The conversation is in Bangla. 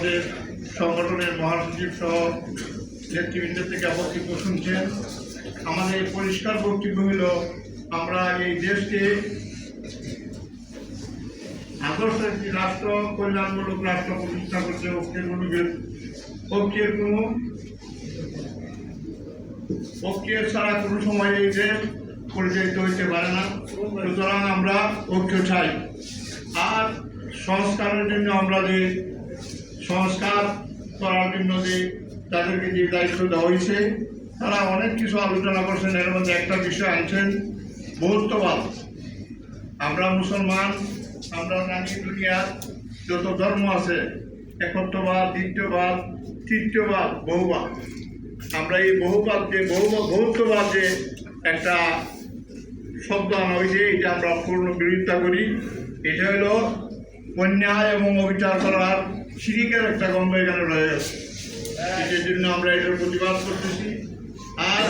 আমাদের সংগঠনের মহাসচিব সহ নেতৃবৃন্দ থেকে বক্তব্য শুনছেন আমাদের পরিষ্কার বক্তব্য হল আমরা এই দেশকে আদর্শ একটি রাষ্ট্র, কল্যাণমূলক রাষ্ট্র প্রতিষ্ঠা করতে ঐক্যের বিরোধ- ঐক্যের কোনো ঐক্যের ছাড়া কোনো সময় এই দেশ পরিচালিত হইতে পারে না। সুতরাং আমরা ঐক্য চাই। আর সংস্কারের জন্য আমরা যে সংস্কার করার জন্য যে তাদেরকে যে দায়িত্ব দেওয়া হয়েছে, তারা অনেক কিছু আলোচনা করছেন। এর মধ্যে একটা বিষয় আনছেন বহুত্ববাদ আমরা মুসলমান, আমরা নাকি দুনিয়ার যত ধর্ম আছে, একত্ববাদ, দ্বিতীয়বাদ, তৃতীয়বাদ, বহুবাদ। আমরা এই বহুবাদ যে বহু বহুত্ববাদ যে একটা শব্দ আনা হয়েছে, এটা আমরা পূর্ণ বিরোধিতা করি। এটা হলো অন্যায় এবং অবিচার করার সিরিকের একটা গন্ধ এখানে রয়ে যাচ্ছে। সেটির জন্য আমরা এটার প্রতিবাদ করতেছি। আর